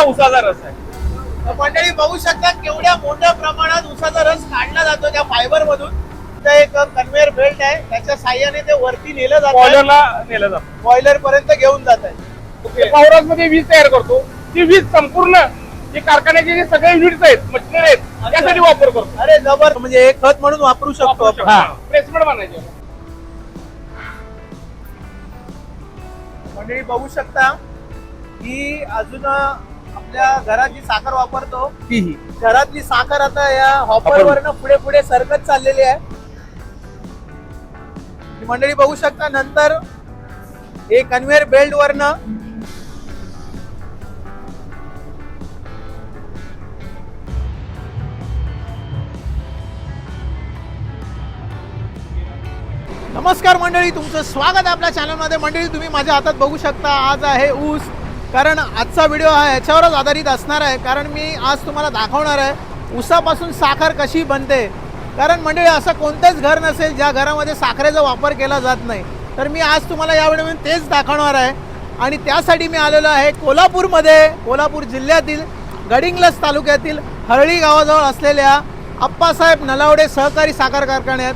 हा उसाचा रस आहे. मंडळी बघू शकता केवढ्या मोठ्या प्रमाणात उसाचा रस काढला जातो त्या फायबर मधून एक कन्व्हेअर बेल्ट आहे त्याच्या साह्याने ते वरती नेलं जातं बॉयलरला नेलं जातं. बॉयलर पर्यंत घेऊन जात आहे. पावराजमध्ये वीज तयार करतो. ती वीज संपूर्ण जे कारखान्याचे जे सगळे युनिट्स आहेत मशिनरी आहेत त्यासाठी वापर करतो. अरे जबर. म्हणजे हे खत म्हणून वापरू शकतो आपण. प्लेसमेंट मंडळी बघू शकता की अजून आपल्या घरात जी साखर वापरतो. तीही. घरातली साखर आता या हॉपर वरनं पुढे पुढे सरकत चाललेली आहे. ही मंडळी बघू शकता नंतर हे कन्व्हेअर बेल्ट वरनं नमस्कार मंडळी तुमचं स्वागत आहे आपल्या चॅनलमध्ये मंडळी तुम्ही माझ्या हातात बघू शकता आज आहे ऊस कारण आजचा व्हिडिओ हा ह्याच्यावरच आधारित असणार आहे. कारण मी आज तुम्हाला दाखवणार आहे उसापासून साखर कशी बनते. कारण मंडळी असं कोणतंच घर नसेल ज्या घरामध्ये साखरेचा वापर केला जात नाही. तर मी आज तुम्हाला या व्हिडिओमध्ये तेच दाखवणार आहे. आणि त्यासाठी मी आलेलो आहे कोल्हापूरमध्ये. कोल्हापूर जिल्ह्यातील गडिंग्लस तालुक्यातील हरळी गावाजवळ असलेल्या अप्पासाहेब नलावडे सहकारी साखर कारखान्यात.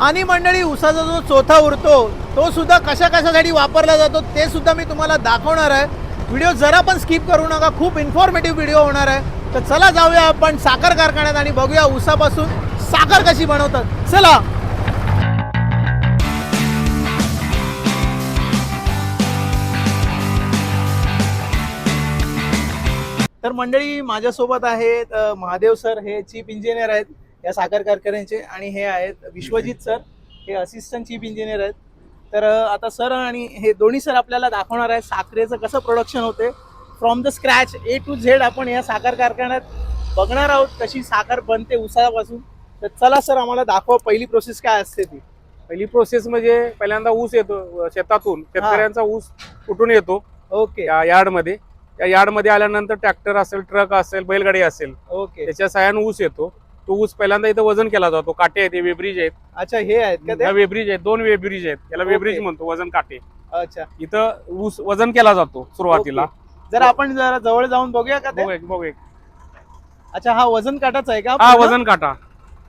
आणि मंडळी उसाचा जो चोथा उरतो तो सुद्धा कशा कशासाठी वापरला जातो ते सुद्धा मी तुम्हाला दाखवणार आहे. व्हिडिओ जरा पण स्किप करू नका खूप इन्फॉर्मेटिव्ह व्हिडिओ होणार आहे. तर चला जाऊया आपण साखर कारखान्यात आणि बघूया उसापासून साखर कशी बनवतात. चला. तर मंडळी माझ्यासोबत आहेत महादेव सर हे चीफ इंजिनियर आहेत या साखर कारखान्याचे आणि हे आहेत विश्वजित सर हे असिस्टंट चीफ इंजिनियर आहेत. तर आता सर आणि हे दोन्ही सर आपल्याला दाखवणार आहे साखरेचं कसं प्रोडक्शन होते. From the scratch A to Z आपण या साखर कारखान्यात बघणार आहोत कशी साखर बनते उसापासून. तर चला सर आम्हाला दाखवा पहिली प्रोसेस काय असते ती. पहिली प्रोसेस म्हणजे पहिल्यांदा ऊस येतो शेतातून. शेतकऱ्यांचा ऊस कुठून येतो. ओके. या यार्डमध्ये. त्या यार्डमध्ये आल्यानंतर ट्रॅक्टर असेल ट्रक असेल बैलगाडी असेल. ओके. त्याच्या साह्यानं ऊस येतो. तो ऊस पहिल्यांदा इथं वजन केला जातो काटे आहेत वेब्रिज आहेत अच्छा हे आहेत का वेब्रिज आहेत दोन वेब्रिज आहेत याला. वेब्रिज म्हणतो वजन काटे अच्छा इथं ऊस वजन केला जातो सुरुवातीला. जर आपण जरा जवळ जाऊन बघूया का ते बघू एक- बघू एक. अच्छा हा वजन काटाचा आहे का हा पूर्ण? वजन काटा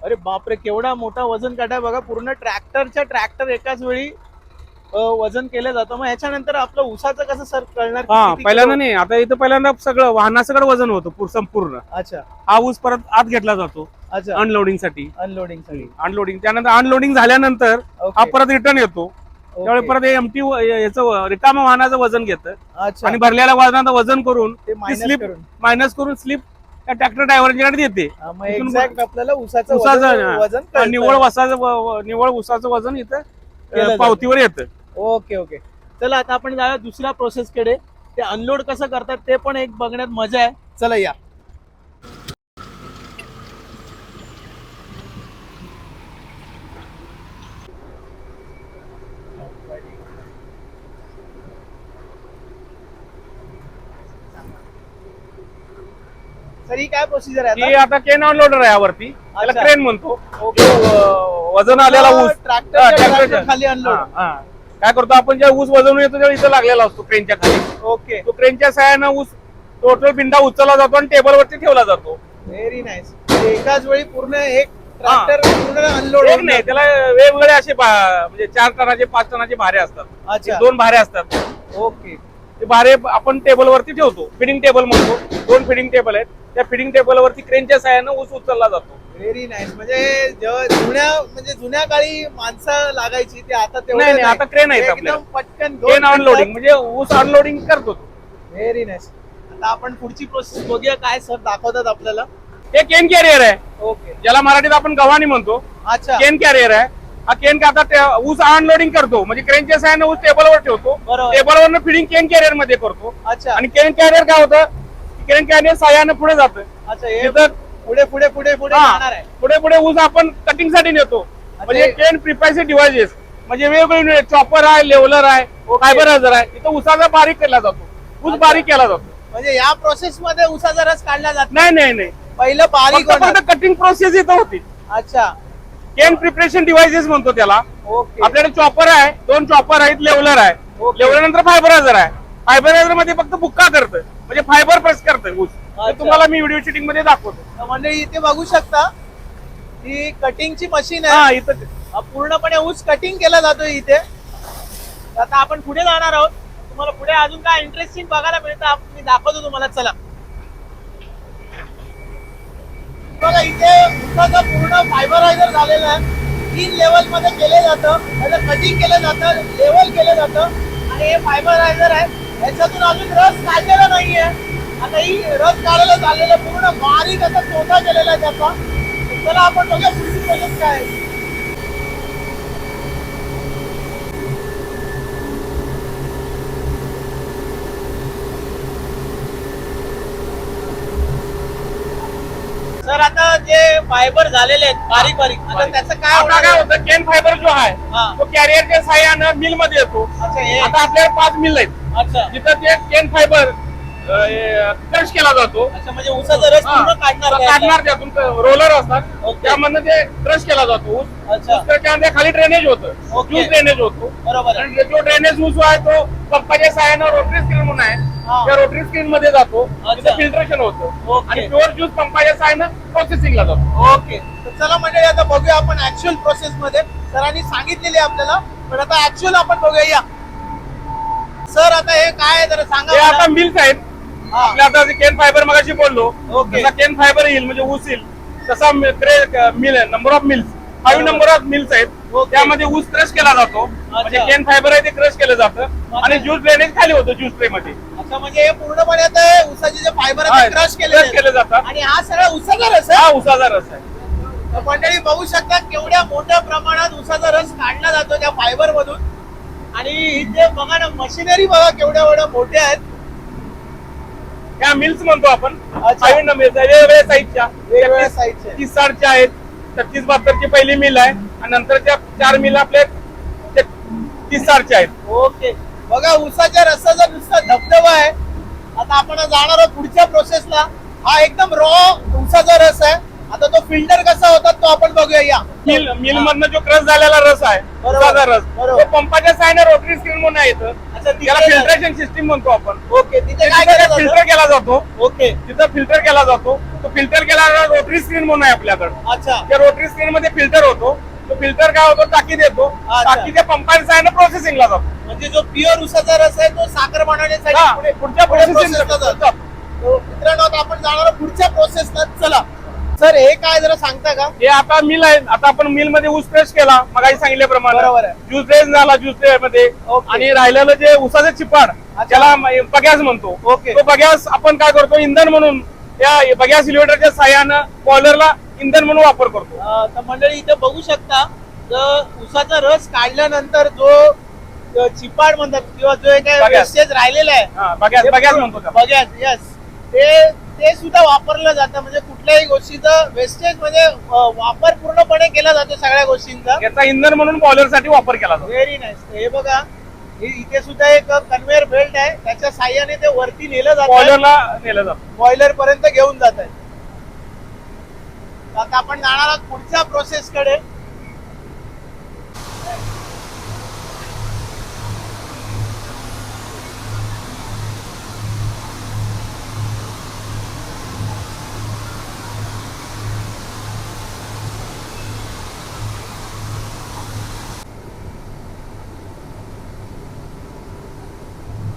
अरे बापरे केवढा मोठा वजन काटा आहे बघा पूर्ण ट्रॅक्टरच्या ट्रॅक्टर एकाच वेळी वजन केलं जातं. मग ह्याच्यानंतर आपलं उसाचं कसं सर कळणार हा किती पहिल्यांदा? नाही. आता इथं पहिल्यांदा सगळं वाहनासकड वजन होतं संपूर्ण. अच्छा. हा ऊस परत आत घेतला जातो. अच्छा. अनलोडिंगसाठी. अनलोडिंगसाठी. अनलोडिंग त्यानंतर अनलोडिंग झाल्यानंतर हा ओके, परत रिटर्न येतो. ओके. त्यावेळी परत एमटी याचं रिकामा वाहनाचं वजन घेतं. अच्छा. आणि भरलेल्या वजनाचं वजन करून ते मायनस स्लिप करून. मायनस करून स्लिप त्या ट्रॅक्टर ड्रायव्हरच्याकडे देते. हा, मग इथून एक्झॅक्ट आपल्याला उसाचं उसाचं, वजन- हा. वजन आणि कळतं. निव्वळ वसाचं व- व- निव्वळ उसाचं वजन इथं केलं अं, जातं. पावतीवर येतं. Okay okay. चला आता आपण जाऊया दुसऱ्या प्रोसेस कडे. ते अनलोड कसं करतात ते पण एक बघण्यात मजा आहे. चला या. सर ही काय प्रोसिजर आहे ही आता? आता केन अनलोडर आहे यावरती. त्याला अच्छा. क्रेन म्हणतो. ओके. अं, वजन आलेला ऊस. ट्रॅक्टर हा. खाली अनलोड हा, हा. काय करतो आपण जेव्हा ऊस वजवून येतो तेव्हा इथं लागलेला असतो क्रेनच्या खाली. ओके. तो क्रेनच्या सहाय्यानं ऊस टोटल बिंडा उचलला जातो आणि टेबलवरती ठेवला जातो. व्हेरी नाईस एकाच वेळी पूर्ण एक ट्रॅक्टर पूर्ण अनलोड एक नाही त्याला वेगवेगळे असे म्हणजे चार टनाचे पाच टनाचे भारे असतात. अच्छा. दोन भारे असतात. ओके. ते भारे आपण टेबलवरती ठेवतो. फिडिंग टेबल म्हणतो. दोन फिडिंग टेबल आहेत. त्या फिडिंग टेबलवरती क्रेनच्या सहाय्यानं ऊस उचलला जातो. व्हेरी नाईस म्हणजे जुन्या म्हणजे जुन्या काळी माणसं लागायची ते आता तेवढं नाही, नाही, आता आहेत आपल्याला. एकदम पटकन क्रेन अनलोडिंग म्हणजे ऊस अनलोडिंग करतो तो. व्हेरी नाईस आता आपण पुढची प्रोसेस बघूया काय सर दाखवतात आपल्याला. हे केन कॅरियर आहे. ओके ज्याला मराठीत आपण गव्हाणी म्हणतो. अच्छा. केन कॅरियर आहे. हा केन आता ऊस अनलोडिंग करतो. म्हणजे क्रेनच्या सहाय्यानं ऊस टेबलवर ठेवतो. बरोबर. टेबलवरनं फिडिंग केन कॅरियरमध्ये करतो. अच्छा. आणि केन कॅरियर काय होतं? केन कॅरियर सहाय्यानं पुढे जातं. हे पुढे पुढे पुढे पुढे पुढे पुढे ऊस आपण कटिंगसाठी नेतो. म्हणजे केन प्रिपायचे डिव्हायसेस म्हणजे वेगवेगळे चॉपर आहे लेवलर आहे. फायबर हजर आहे. इथं उसाचा बारीक केला जातो. ऊस. बारीक केला जातो. म्हणजे या प्रोसेस मध्ये उसाचा रस काढला जात. नाही नाही नाही. पहिलं बारीक कटिंग प्रोसेस इथं होती. अच्छा. केन प्रिपरेशन डिव्हायसेस म्हणतो त्याला. आपल्याकडे चॉपर आहे दोन चॉपर आहेत लेवलर आहे. लेवलर नंतर फायबर हजर आहे. फायबर हजरमध्ये फक्त बुक्का करतं म्हणजे फायबर प्रेस करतोय ऊस. तुम्हाला मी व्हिडिओ शूटिंगमध्ये दाखवतो. मंडळी इथे बघू शकता ही कटिंगची मशीन आहे. हा इथं पूर्णपणे ऊस कटिंग केला जातो इथे. आता आपण पुढे जाणार आहोत. तुम्हाला पुढे अजून काय इंटरेस्टिंग बघायला मिळतं मी दाखवतो तुम्हाला. चला. बघा इथे ऊसाचं पूर्ण फायबरायझर झालेलं आहे. तीन लेवलमध्ये केले जातं. त्याचं कटिंग केलं जातं लेवल केलं जातं. आणि हे फायबरायझर आहे. याच्यातून अजून रस काढलेला नाहीये. आता ही रस काढायला चाललेलं पूर्ण बारीक असा तोटा केलेला आहे त्याचा. तर चला आपण बघूया पुढची प्रोसेस काय आहे. सर आता जे फायबर झालेले आहेत बारीक बारीक आता त्याचं काय होणार काय? होतं केन फायबर जो आहे. तो कॅरियरच्या साह्यानं मिलमध्ये येतो अच्छा हे आता आपल्याला पाच मिल आहेत अच्छा जिथं ते केन फायबर क्रश केला जातो अच्छा म्हणजे उसाचा रस हा. पूर्ण काढणार. काढणार त्यातून रोलर असतात. त्यामधनं ते क्रश केला जातो. ऊस अच्छा त्यामध्ये खाली ड्रेनेज होतं. ज्यूस ड्रेनेज होतो. बरोबर आहे. आणि जो ड्रेनेज ऊस आहे तो पंपाच्या साह्यानं रोटरी स्क्रीन म्हणून हा. आहे त्या रोटरी स्क्रीन मध्ये जातो. अच्छा. फिल्ट्रेशन होतं. आणि प्युअर ज्यूस पंपाच्या साह्यानं प्रोसेसिंगला जातो. ओके. तर चला मंडळी आता बघूया आपण ऍक्च्युअल प्रोसेस मध्ये. सरांनी सांगितलेली आहे आपल्याला. पण आता ऍक्च्युअल आपण बघूया. या सर आता हे काय आहे? जरा सांगा हे मला. आता मिल्स आहेत हा. आपल्या आता केन फायबर मगाशी बोललो. केन फायबर येईल म्हणजे ऊस येईल. तसा मिल आहे number of mills five. Number of mills आहेत. त्यामध्ये ऊस क्रश केला जातो. म्हणजे. केन फायबर आहे ते क्रश केलं जातं. आणि ज्यूस ड्रेनेज खाली होतं ज्यूस ट्रे मध्ये. म्हणजे हे पूर्णपणे आता उसाचे जे फायबर आहे क्रश केले जातात. आणि हा सगळा उसाचा रस आहे? हा उसाचा रस आहे. तर मंडळी बघू शकता केवढ्या मोठ्या प्रमाणात उसाचा रस काढला जातो त्या फायबर मधून. आणि इथे बघा ना मशिनरी बघा केवढ्या एवढ्या मोठ्या आहेत. त्या मिल्स म्हणतो आपण. अच्छा. फाईव्ह नंबर वेगवेगळ्या साईजच्या तीस साठच्या आहेत छत्तीस बहात्तरची पहिली मिल आहे. आणि नंतरच्या चार मिल आपल्या ते तीस साठच्या आहेत. ओके. बघा उसाच्या रसाचा नुसता धबधबा आहे. आता आपण जाणार आहोत पुढच्या प्रोसेसला हा एकदम रॉ उसाचा रस आहे. आता तो फिल्टर कसा होता तो आपण बघूया या. मिल मिल मधनं जो क्रश झालेला रस आहे. उसाचा रस बरोबर. तो पंपाच्या सायनं रोटरी स्क्रीन म्हणून आहे अच्छा त्याला फिल्ट्रेशन सिस्टीम म्हणतो आपण. ओके तिथे काय केलं फिल्टर केला जातो. ओके. तिथं फिल्टर केला जातो. तो फिल्टर केला रोटरी स्क्रीन म्हणून आहे आपल्याकडे. अच्छा. त्या रोटरी स्क्रीन मध्ये फिल्टर होतो. तो फिल्टर काय होतो? टाकी देतो. अच्छा. टाकीच्या पंपाच्या सायनं प्रोसेसिंगला जातो. म्हणजे जो प्युअर उसाचा रस आहे तो साखर बनवण्यासाठी हा, पुढे पुढच्या पुढे प्रोसेसिंग process ला जातो. तो मित्रांनो आता आपण जाणार आहोत पुढच्या प्रोसेसला चला. सर हे काय जरा सांगता का? हे आता मिल आहे. आता आपण मिलमध्ये ऊस फ्रेश केला. मगाशी सांगितल्याप्रमाणे. बरोबर आहे. ज्यूस ड्रेस झाला ज्यूसमध्ये. ओके. आणि राहिलेलं जे उसाचं चिपाड त्याला म- बग्यास म्हणतो. ओके. तो बग्यास आपण काय करतो? इंधन म्हणून त्या बग्यास सिलेंडरच्या साह्यानं बॉयलरला इंधन म्हणून वापर करतो. अं, तर मंडळी इथे बघू शकता तर उसाचा रस काढल्यानंतर जो चिपाड म्हणतात किंवा जो काही बघ्यास. वेस्टेज राहिलेला आहे. हा, बग्यास बग्यास म्हणतो त्याला. बघ्यास यस ते ते सुद्धा वापरलं जातं. म्हणजे कुठल्याही गोष्टीचं वेस्टेज म्हणजे वापर पूर्णपणे केला जातो सगळ्या गोष्टींचा. याचा इंधन म्हणून बॉयलरसाठी वापर केला जातो. व्हेरी नाईस हे बघा इथे सुद्धा एक कन्व्हेअर बेल्ट आहे. त्याच्या साह्याने ते वरती नेलं जातं. बॉयलरला नेलं जातं. बॉयलर पर्यंत घेऊन जात आहे आता आपण जाणार आहोत पुढच्या प्रोसेस कडे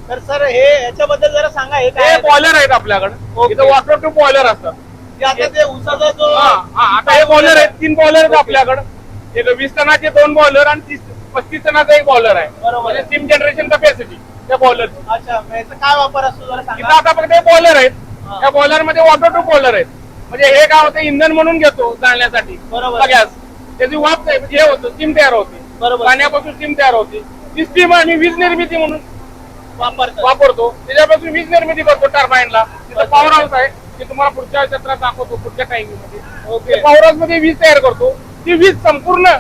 तर सर हे याच्याबद्दल जरा सांगा हे काय? बॉयलर आहेत आपल्याकडे. इथं वॉटर टू बॉयलर असतात की आता ते उसाचा जो हा, हा, आता हे बॉयलर आहेत तीन बॉयलर आहेत आपल्याकडे. एक वीस टनाचे दोन बॉयलर आणि तीस पस्तीस टनाचा एक बॉयलर आहे. बरोबर म्हणजे. स्टीम जनरेशन कॅपॅसिटी त्या बॉयलरची अच्छा मग याचा काय वापर असतो जरा इथं सांगा आता फक्त हे बॉयलर आहेत. हा. त्या बॉयलरमध्ये वॉटर टू बॉयलर आहेत. म्हणजे हे काय होतं इंधन म्हणून घेतो जाळण्यासाठी. बरोबर. सगळ्याच त्याची वाफ हे होतं स्टीम तयार होते. बरोबर. पाण्यापासून स्टीम तयार होते. ती स्टीम आम्ही वीज निर्मिती म्हणून. वापरतो. त्याच्यापासून वीज निर्मिती करतो टर्बाईनला तिथं पॉवर हाऊस आहे. ते तुम्हाला पुढच्या क्षेत्रात दाखवतो पुढच्या टाइमिंगमध्ये. पॉवर हाऊसमध्ये वीज तयार करतो. ती वीज संपूर्ण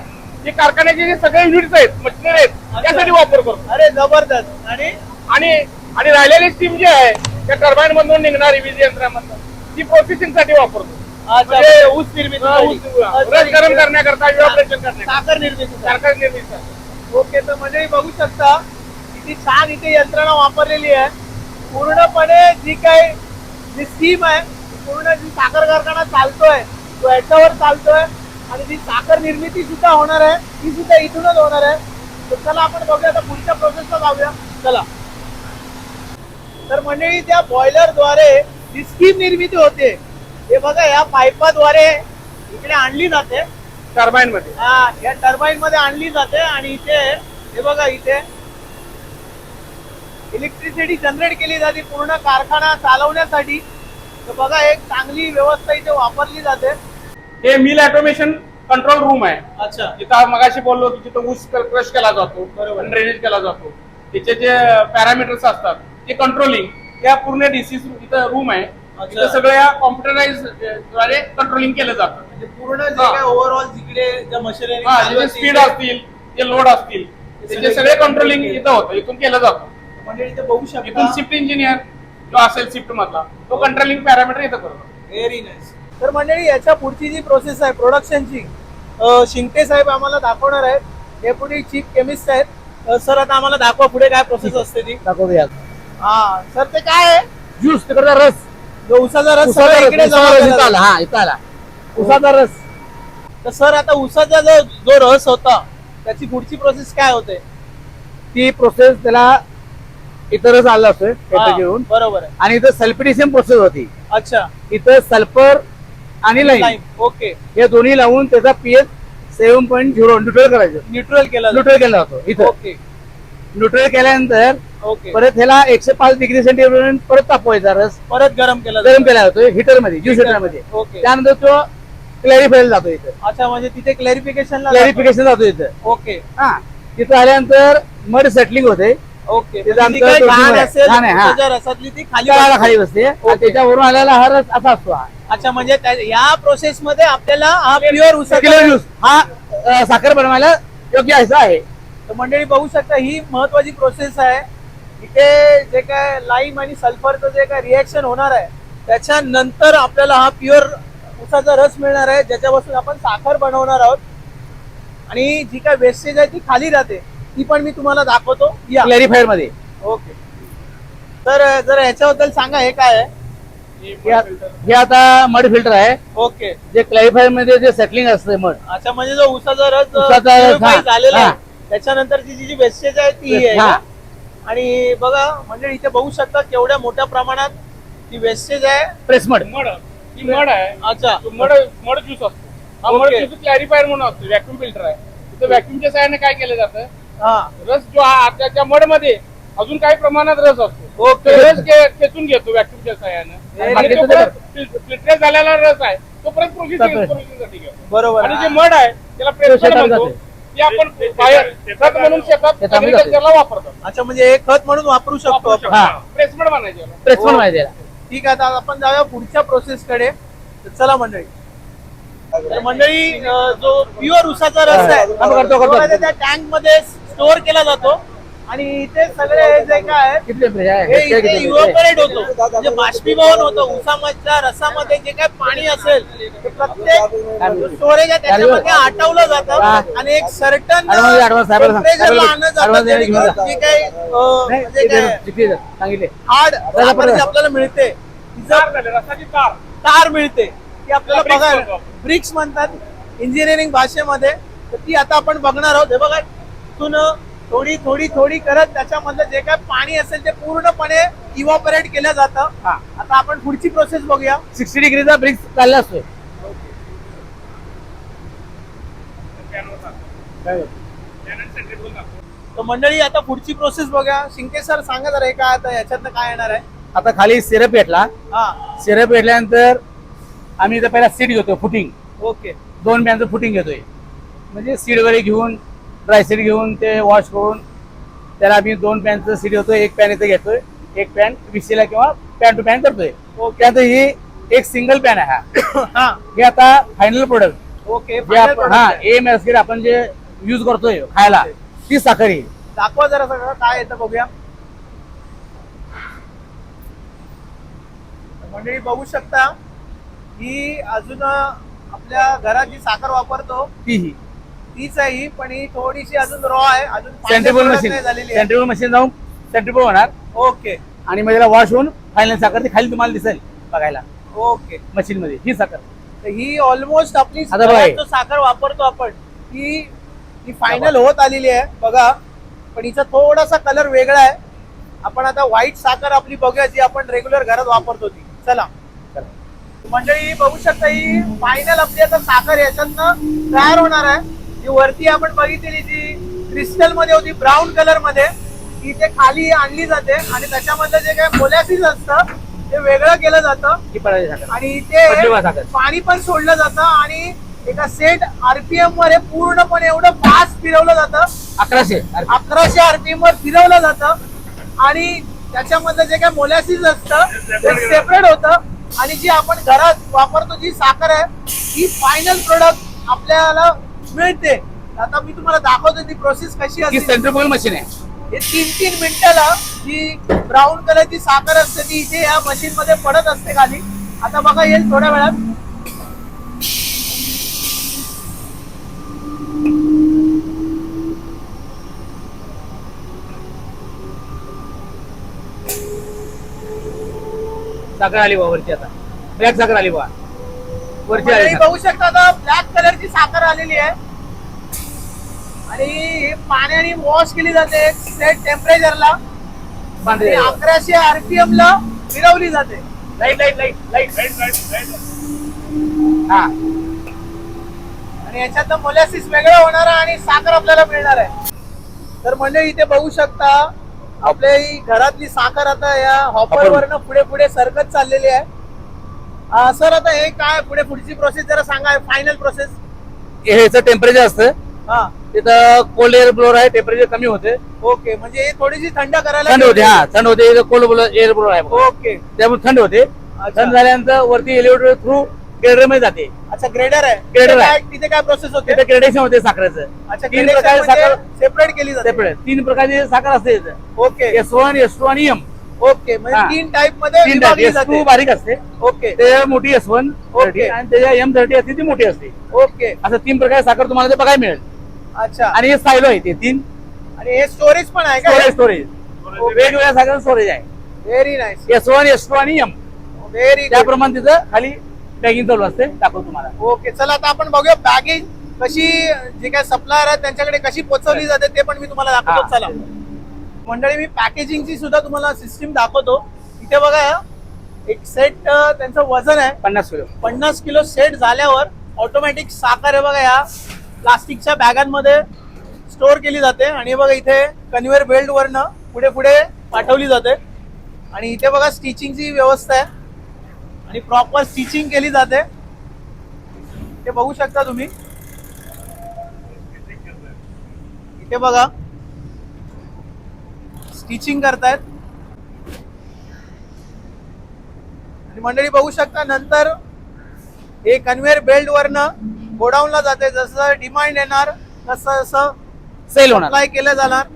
जे कारखान्याचे जे सगळे युनिट्स आहेत मशिनरी आहेत त्यासाठी वापर करतो. अरे जबरदस्त. आणि? आणि आणि राहिलेली स्टीम जी आहे त्या टर्बाईन मधून निघणारी वीज यंत्रामधून ती प्रोसेसिंगसाठी वापरतो. म्हणजे ऊस निर्मिती गरम करण्याकरता साखर निर्मिती साखर निर्मिती ओके तर मंडळी बघू शकता. किती छान इथे यंत्रणा वापरलेली आहे. पूर्णपणे जी काही जी स्कीम आहे पूर्ण जी साखर कारखाना चालतोय तो याच्यावर चालतोय आणि जी साखर निर्मिती सुद्धा होणार आहे ती सुद्धा इथूनच होणार आहे. तर चला आपण बघूया आता पुढच्या प्रोसेसला जाऊया. चला. तर मंडळी त्या बॉयलरद्वारे जी स्कीम निर्मिती होते हे बघा या पाईपाद्वारे इकडे आणली जाते. टर्बाईन मध्ये. हा या टर्बाईन मध्ये आणली जाते आणि इथे हे बघा इथे इलेक्ट्रिसिटी जनरेट केली जाते पूर्ण कारखाना चालवण्यासाठी. तर बघा एक चांगली व्यवस्था इथे वापरली जाते. हे मिल ऑटोमेशन कंट्रोल रूम आहे. अच्छा. जिथं मगाशी बोललो की जिथं ऊस क्रश केला जातो बरोबर. ड्रेनेज केला जातो. त्याचे जे पॅरामीटर्स असतात ते कंट्रोलिंग या पूर्ण डीसी इथं रूम आहे. अच्छा. इथं सगळं या कॉम्प्युटराइजद्वारे कंट्रोलिंग केलं जातं. म्हणजे पूर्ण जे. काय ओव्हरऑल जिकडे ज्या मशिनरी स्पीड असतील जे लोड असतील त्याचे सगळे कंट्रोलिंग इथं होतं इथून केलं जातं. म्हणजे इथे बघू इथून शकता शिफ्ट इंजिनियर जो असेल शिफ्ट मधला तो कंट्रोलिंग पॅरामीटर इथं करतो. व्हेरी नाईस तर मंडळी याच्या पुढची जी प्रोसेस आहे प्रोडक्शनची शिंके साहेब आम्हाला दाखवणार आहेत. डेप्युटी चीफ केमिस्ट आहेत. सर आता आम्हाला दाखवा पुढे काय प्रोसेस असते ती. दाखवूया. हा सर ते काय आहे? ज्यूस तिकडचा रस. जो उसाचा रस उसाचा सगळा रस, इकडे उसाचा जमा रस केला इथं आला. जातो. हा इथं आला. उसाचा रस. तर सर आता उसाचा जो जो रस होता त्याची पुढची प्रोसेस काय होते? ती प्रोसेस त्याला इथं रस आला असतोय हा, घेऊन. बरोबर आहे. आणि इथं सल्फिडेशन प्रोसेस होती. अच्छा. इथं सल्फर आणि लाईन Lime, ओके हे दोन्ही लावून त्याचा pH seven point zero neutral करायचं. न्यूट्रल केला जातो. न्यूट्रल केला जातो इथं. ओके न्यूट्रल केल्यानंतर ओके परत ह्याला एकशे पाच डिग्री सेंटीग्रेड पर्यंत तापवायचा रस. परत गरम केला गरम जातो. केला जातो हिटरमध्ये ज्यूस हिटरमध्ये. ओके त्यानंतर तो क्लॅरिफायला जातो इथं. अच्छा म्हणजे तिथे क्लॅरिफिकेशन क्लॅरिफिकेशन जातो. इथं. ओके हा. तिथं आल्यानंतर मड सेटलिंग होते. ओके ते म्हणजे आमचं काही घाण. असेल घाण आहे, हा. उसाच्या रसातली ती खाली तळाला. खाली बसते आणि. त्याच्यावरून आलेला हा रस असा असतो हा. अच्छा म्हणजे त्या- या प्रोसेस मध्ये आपल्याला हा प्युअर उसाचा हा अ, साखर बनवायला योग्य असा आहे तर मंडळी बघू शकता ही महत्वाची प्रोसेस आहे इथे जे काय लाईम आणि सल्फरचं जे काय रिएक्शन होणार आहे त्याच्यानंतर आपल्याला हा प्युअर उसाचा रस मिळणार आहे ज्याच्यापासून आपण साखर बनवणार आहोत आणि जी काय वेस्टेज आहे ती खाली राहते ती पण मी तुम्हाला दाखवतो. या. क्लॅरिफायरमध्ये. ओके. तर जर याच्याबद्दल सांगा हे काय आहे? हे हे आता मड फिल्टर आहे. ओके. जे क्लॅरिफायरमध्ये जे सेटलिंग असते मड अच्छा म्हणजे जो उसाचा रस उसाचा रस, हा, झालेला आहे. त्याच्यानंतरची जी जी वेस्टेज आहे ती आहे. हा. का? आणि बघा म्हणजे इथे बघू शकता केवढ्या मोठ्या प्रमाणात ती वेस्टेज आहे. प्रेस मड मड ही मड आहे. अच्छा. तो मड मड ज्यूस असतो. हा मड ओके. ज्यूस क्लॅरिफायर म्हणून असतो. व्हॅक्युम फिल्टर आहे. तिथं व्हॅक्युमच्या सहाय्याने काय केलं जातं? रस जो हा त्या मडमध्ये अजून काही प्रमाणात रस असतो ओके. तो रस खे- खेचून घेतो व्हॅक्युमच्या सहाय्यानं आणि तो झालेला रस आहे तो परत प्रोसेसिंग. प्रोसेसिंगसाठी घेतो बरोबर आणि जे. मड आहे त्याला प्रेसमेंट शेतात म्हणतो जाते. ते आपण बाहेर खत म्हणून शेतात शेतामध्ये जाते. agriculture ला वापरतो अच्छा म्हणजे हे खत म्हणून वापरू शकतो आपण हा. प्रेसमेंट म्हणायचे याला. प्रेस मड हो. माहिती आहे ठीक आहे आता आपण जाऊया पुढच्या प्रोसेस कडे तर चला मंडळी तर मंडळी अं, जो प्युअर उसाचा रस आहे हा, करतो, करतो. तो आहे त्या टँकमध्ये स्टोअर केला जातो आणि इथे सगळे जे काय हे इथे? इव्हपोरेट होतो म्हणजे बाष्पीभवन होतं उसामधल्या रसामध्ये जे काय पाणी असेल ते प्रत्येक स्टोरेज आहे त्याच्यामध्ये आटवलं जातं हा. आणि एक सर्टन. टेम्परेचरला आणलं जातं जेणेकरून जा. काही आपल्याला मिळते ती तार जर झाले, रसाची तार तार मिळते ती आपल्याला बघायला. ब्रिक्स म्हणतात इंजिनिअरिंग भाषेमध्ये तर ती आता आपण बघणार आहोत हे बघा इथून थोडी थोडी थोडी करत त्याच्यामधलं जे काय पाणी असेल ते पूर्णपणे इव्हॉपरेट केलं जातं. हा. आता आपण पुढची प्रोसेस बघूया. सिक्स्टी डिग्रीचा ब्रिक्स चालला असतोय. तर मंडळी आता पुढची प्रोसेस बघूया. शिंके सर सांगा जरा काय आता याच्यातनं काय येणार आहे? आता खाली सिरप भेटला हा. सिरप भेटल्यानंतर आम्ही इथं पहिला सीट घेतो फुटिंग. ओके दोन पॅनचं फुटिंग घेतोय. म्हणजे सीड वगैरे घेऊन ड्राय सीड घेऊन ते वॉश करून त्याला आम्ही दोन पॅनचं सीट घेतोय. एक पॅन इथं घेतोय. एक पॅन विशीला किंवा पॅन टू पॅन करतोय. त्यानंतर ही एक सिंगल पॅन आहे हा. हा. आता फायनल प्रोडक्ट ओके हा एम एस आपण जे यूज करतोय खायला ती साखर ही. दाखवा जरा सगळं काय येतं बघूया. मंडळी बघू शकता ही अजून आपल्या घरात जी साखर वापरतो ती ही. तीच आहे ही पण ही थोडीशी अजून रॉ आहे अजून सेंट्रिबल मशीन नाही झालेली आहे. सेंट्रिबल मशीन जाऊन सेंट्रिबल होणार. ओके आणि मग त्याला वॉश होऊन फायनल साखर ती खाली तुम्हाला दिसेल बघायला. ओके मशीन मध्ये ही साखर. तर ही ऑलमोस्ट आपली आता बघा घरात हे. जो साखर वापरतो आपण ही ही फायनल होत आलेली आहे बघा. पण हिचा थोडासा कलर वेगळा आहे. आपण आता व्हाईट साखर आपली बघूया जी आपण रेग्युलर घरात वापरतो ती. चला. चला. मंडळी बघू शकता ही फायनल आपली आता साखर याच्यातनं तयार होणार आहे. जी वरती आपण बघितलेली जी क्रिस्टलमध्ये होती ब्राऊन कलरमध्ये ती ते खाली आणली जाते आणि त्याच्यामधलं जे काही मोलॅसिस असतं ते वेगळं केलं जातं. आणि ते. पाणी पण सोडलं जातं आणि एका सेट आरपीएम वर हे पूर्णपणे एवढं फास्ट फिरवलं जातं. अकराशे अकराशे आरपीएम वर फिरवलं जातं. आणि त्याच्यामधलं जे काय मोलॅसिस असतं ते सेपरेट होतं. आणि जी आपण घरात वापरतो जी साखर आहे ही फायनल प्रोडक्ट आपल्याला मिळते. आता मी तुम्हाला दाखवतो ती प्रोसेस कशी ही असते. सेंट्रिफ्युगल मशीन आहे. हे तीन तीन मिनिटाला जी ब्राऊन कलरची साखर असते ती इथे या मशीन मध्ये पडत असते खाली. आता बघा येईल थोड्या वेळात. साखर आली बा वरची आता. ब्लॅक साखर आली बा मंडळी साखर. बघू शकता आता ब्लॅक कलरची साखर आलेली आहे. आणि ही पाण्याने वॉश केली जाते सेट टेम्परेचरला आहे. अकराशे आरपीएम ला फिरवली जाते. Light light light light light light light हा. आणि याच्यात मोलॅसिस वेगळं होणार आहे आणि साखर आपल्याला मिळणार आहे. तर मंडळी इथे बघू शकता आपल्या ही घरातली साखर आता या हॉपर वरनं पुढे पुढे सरकत चाललेली आहे. सर आता हे काय पुढे पुढची प्रोसेस जरा सांगा फायनल प्रोसेस ह्याचं टेम्परेचर असतं. हा. तिथं कोल्ड एअर ब्लोअर आहे टेम्परेचर कमी होते. ओके म्हणजे हे थोडीशी थंड करायला थंड होते हा थंड होते कोल्ड एअर ब्लोअर आहे. ओके त्यामुळे थंड होते. थंड झाल्यानंतर वरती एलिव्हेटर थ्रू ग्रेडरमध्ये जाते. अच्छा ग्रेडर आहे. तिथे आहे. काय- तिथे काय प्रोसेस होते? तिथे ग्रेडेशन होते साखरेचं. अच्छा तीन प्रकारचे साखर सेपरेट केली जाते. सेपरेट तीन प्रकारची साखर असते okay S one S two आणि एम ओके म्हणजे. तीन टाइपमध्ये तीन विभागली एस टू बारीक असते. ओके. ते मोठी एस वन Okay. आणि त्याच्या एम थर्टी असते ती मोठी असते. ओके. असं तीन प्रकारची साखर तुम्हाला ते बघायला मिळेल. अच्छा. आणि हे सायलो आहे ते तीन. आणि हे स्टोरेज पण आहे का? स्टोरेज स्टोरेज वेगवेगळ्या साखर स्टोरेज आहे. Very nice S one S two आणि एम व्हेरी गुड त्याप्रमाणे तिथं खाली पॅकिंग चालू असते. दाखवतो तुम्हाला. ओके चला आता आपण बघूया बॅगेज कशी जे काय सप्लायर आहेत त्यांच्याकडे कशी पोहोचवली जाते ते पण मी तुम्हाला दाखवतो. हा. चला. मंडळी मी पॅकेजिंगची सुद्धा तुम्हाला सिस्टीम दाखवतो. इथे बघा एक सेट त्यांचं वजन आहे. पन्नास किलो. पन्नास किलो सेट झाल्यावर ऑटोमॅटिक साखर आहे बघा या प्लास्टिकच्या बॅगांमध्ये स्टोअर केली जाते. आणि बघा इथे कन्व्हेअर बेल्ट वरनं पुढे पुढे पाठवली जाते. आणि इथे बघा स्टिचिंगची व्यवस्था आहे. आणि प्रॉपर स्टिचिंग केली जाते. ते बघू शकता तुम्ही. इथे बघा. स्टिचिंग करतायत. आणि मंडळी बघू शकता नंतर हे कन्व्हेअर बेल्ट वरनं गोडाऊनला जाते जसं डिमांड येणार तसं जसं सेल होणार. केलं जाणार.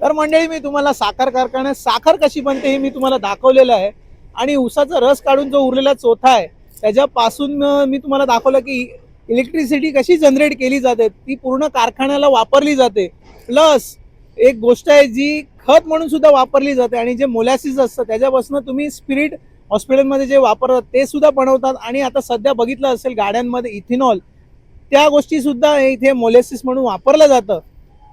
तर मंडळी मी तुम्हाला साखर कारखान्यात साखर कशी बनते हे मी तुम्हाला दाखवलेलं आहे. आणि उसाचा रस काढून जो उरलेला चोथा आहे त्याच्यापासून मी तुम्हाला दाखवलं की इलेक्ट्रिसिटी कशी जनरेट केली जाते ती पूर्ण कारखान्याला वापरली जाते. प्लस एक गोष्ट आहे जी खत म्हणून सुद्धा वापरली जाते आणि जे मोलॅसिस असतं त्याच्यापासून तुम्ही स्पिरिट हॉस्पिटलमध्ये जे वापरतात ते सुद्धा बनवतात. आणि आता सध्या बघितलं असेल गाड्यांमध्ये इथेनॉल त्या गोष्टी सुद्धा इथे मोलेसिस म्हणून वापरलं जातं.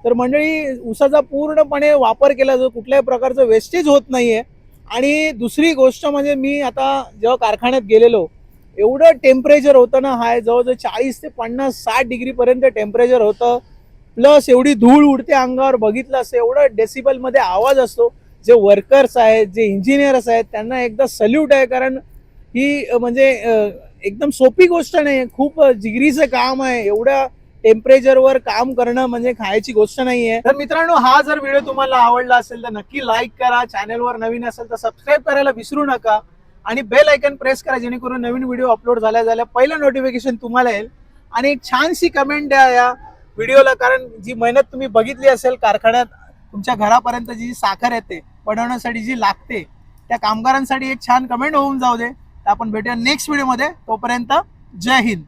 तर मंडळी उसाचा पूर्णपणे वापर केला जातो. कुठल्याही प्रकारचं वेस्टेज होत नाही आहे आणि दुसरी गोष्ट म्हणजे मी आता जेव्हा कारखान्यात गेलेलो एवढं टेम्परेचर होतं ना हाय जवळजवळ चाळीस ते पन्नास साठ डिग्रीपर्यंत टेम्परेचर होतं. प्लस एवढी धूळ उडते अंगावर बघितलं असं एवढं डेसिबलमध्ये आवाज असतो. जे वर्कर्स आहेत जे इंजिनियर्स आहेत त्यांना एकदा सल्यूट आहे. कारण ही म्हणजे एकदम सोपी गोष्ट नाही खूप जिगरीचं काम आहे. एवढ्या टेम्परेचरवर काम करणं म्हणजे खायची गोष्ट नाहीये. तर मित्रांनो हा जर व्हिडिओ तुम्हाला आवडला असेल तर नक्की लाईक करा. चॅनलवर नवीन असेल तर सबस्क्राईब करायला विसरू नका. आणि बेल आयकन प्रेस करा जेणेकरून नवीन व्हिडिओ अपलोड झाल्या झाल्या पहिलं नोटिफिकेशन तुम्हाला येईल. आणि एक छानशी कमेंट द्या या. व्हिडिओला कारण जी मेहनत तुम्ही बघितली असेल कारखान्यात तुमच्या घरापर्यंत जी साखर येते बनवण्यासाठी जी लागते त्या कामगारांसाठी एक छान कमेंट होऊन जाऊ दे. तर आपण भेटूया नेक्स्ट व्हिडिओमध्ये तोपर्यंत जय हिंद.